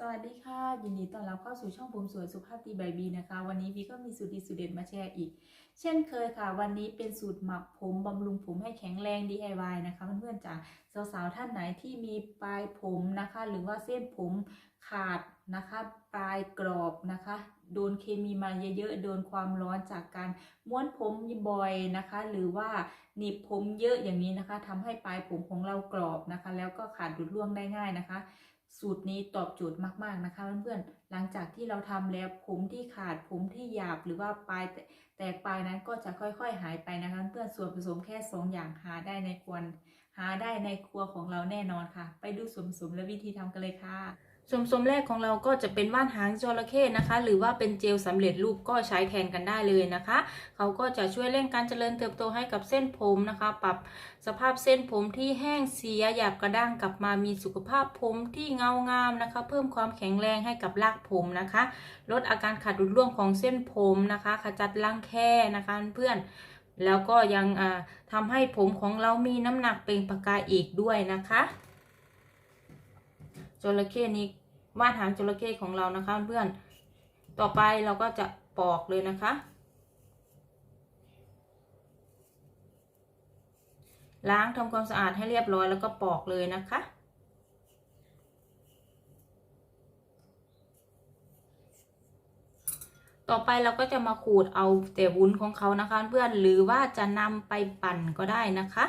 สวัสดีค่ะ ยินดีต้อนรับเข้าสู่ช่องผมสวยสุภาพดีใบบีนะคะ วันนี้บีก็มีสูตรดีสูตรเด็ดมาแชร์อีก เช่นเคยค่ะ วันนี้เป็นสูตรหมักผมบำรุงผมให้แข็งแรง DIY นะคะเพื่อนๆจ๋าสาวๆท่านไหนที่มีปลายผมนะคะ หรือว่าเส้นผมขาดนะคะปลายกรอบนะคะ โดนเคมีมาเยอะๆโดนความร้อนจากการม้วนผมบ่อยนะคะ หรือว่าหนีบผมเยอะอย่างนี้นะคะทำให้ปลายผมของเรากรอบนะคะ แล้วก็ขาดหลุดร่วงได้ง่ายนะคะ สูตรนี้ตอบโจทย์มากๆนะคะเพื่อนๆ หลังจากที่เราทำแล้วผมที่ขาดผมที่หยาบหรือว่าปลายแตกปลายนั้นก็จะค่อยๆหายไปนะคะเพื่อนส่วนผสมแค่ 2 อย่างหาได้ในครัวหาได้ในครัวของเราแน่นอนค่ะ ไปดูส่วนผสมและวิธีทำกันเลยค่ะ ส่วนผสมแรกของเราก็จะเป็นว่านหางจระเข้นะคะ หรือว่าเป็นเจลสำเร็จรูปก็ใช้แทนกันได้เลยนะคะ เขาก็จะช่วยเร่งการเจริญเติบโตให้กับเส้นผมนะคะ ปรับสภาพเส้นผมที่แห้งเสียหยาบกระด้างกลับมามีสุขภาพผมที่เงางามนะคะ เพิ่มความแข็งแรงให้กับรากผมนะคะ ลดอาการขาดหลุดร่วงของเส้นผมนะคะ ขจัดรังแคนะคะเพื่อนแล้วก็ยังอ่าทำให้ผมของเรามีน้ำหนักเปล่งประกายอีกด้วยนะคะ ระเข้นี้วาดหางจระเข้ของเรานะคะเพื่อนต่อไปเราก็จะปอกเลยนะคะ ล้างทำความสะอาดให้เรียบร้อยแล้วก็ปอกเลยนะคะต่อไปเราก็จะมาขูดเอาแต่วุ้นของเขานะคะ เพื่อนหรือว่าจะนำไปปั่นก็ได้นะคะ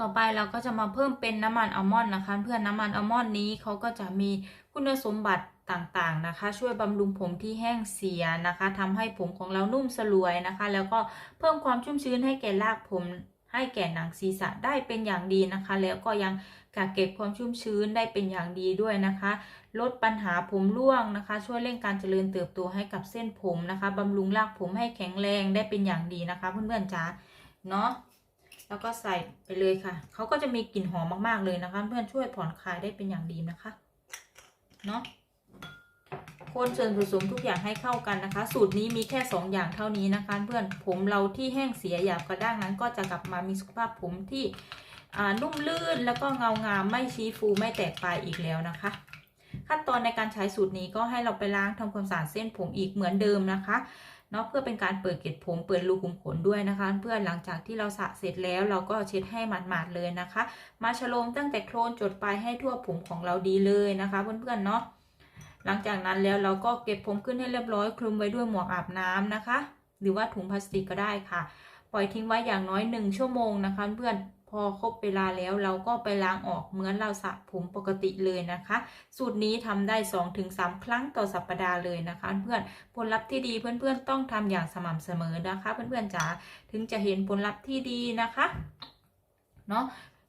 ต่อไปเราก็จะมาเพิ่มเป็นน้ำมันอัลมอนด์นะคะ เพื่อนน้ำมันอัลมอนด์นี้เขาก็จะมีคุณสมบัติต่างๆนะคะ ช่วยบำรุงผมที่แห้งเสียนะคะทำให้ผมของเรานุ่มสลวยนะคะ แล้วก็เพิ่มความชุ่มชื้นให้แก่รากผมให้แก่หนังศีรษะได้เป็นอย่างดีนะคะ แล้วก็ยังกักเก็บความชุ่มชื้นได้เป็นอย่างดีด้วยนะคะ ลดปัญหาผมร่วงนะคะ ช่วยเร่งการเจริญเติบโตให้กับเส้นผมนะคะบำรุงรากผมให้แข็งแรงได้เป็นอย่างดีนะคะ เพื่อนๆจ๋าเนาะ แล้วก็ใส่ไปเลยค่ะ เขาก็จะมีกลิ่นหอมมาก ๆ เลยนะคะ เพื่อนช่วยผ่อนคลายได้เป็นอย่างดีนะคะ เนาะคนส่วนผสมทุกอย่างให้เข้ากันนะคะ สูตรนี้มีแค่ 2 อย่างเท่านี้นะคะ เพื่อนผมเราที่แห้งเสียหยาบกระด้างนั้น ก็จะกลับมามีสุขภาพผมที่นุ่มลื่นแล้วก็เงางามไม่ชี้ฟูไม่แตกปลายอีกแล้วนะคะ ขั้นตอนในการใช้สูตรนี้ก็ให้เราไปล้างทำความสะอาดเส้นผมอีกเหมือนเดิมนะคะ เนาะเพื่อเป็นการเปิดเกล็ดผมเปิดรูขุมขนด้วยนะคะ เพื่อนหลังจากที่เราสระเสร็จแล้ว เราก็เช็ดให้หมาดๆเลยนะคะ มาฉโลมตั้งแต่โคลนจดปลายให้ทั่วผมของเราดีเลยนะคะ เพื่อนๆเนาะหลังจากนั้นแล้วเราก็เก็บผมขึ้นให้เรียบร้อยคลุมไว้ด้วยหมวกอาบน้ำนะคะ หรือว่าถุงพลาสติกก็ได้ค่ะ ปล่อยทิ้งไว้อย่างน้อยหนึ่งชั่วโมงนะคะ เพื่อน พอครบเวลาแล้วเราก็ไปล้างออกเหมือนเราสระผมปกติเลยนะคะ สูตรนี้ทำได้ 2-3 ครั้งต่อสัปดาห์เลยนะคะ เพื่อนผลลัพธ์ที่ดีเพื่อนๆต้องทำอย่างสม่ำเสมอนะคะ เพื่อนๆจ๋าถึงจะเห็นผลลัพธ์ที่ดีนะคะเนาะ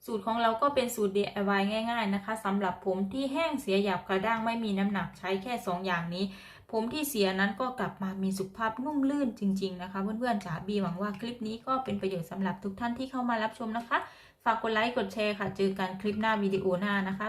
สูตรของเราก็เป็นสูตร DIY ง่าย ๆ นะคะสำหรับผมที่แห้งเสียหยาบกระด้างไม่มีน้ำหนักใช้แค่ 2 อย่างนี้ ผมที่เสียนั้นก็กลับมามีสุขภาพนุ่มลื่นจริง ๆ นะคะ เพื่อนๆจ๋าบีหวังว่าคลิปนี้ก็เป็นประโยชน์สำหรับทุกท่านที่เข้ามารับชมนะคะ ฝากกดไลค์กดแชร์ค่ะ เจอกันคลิปหน้าวิดีโอหน้านะคะ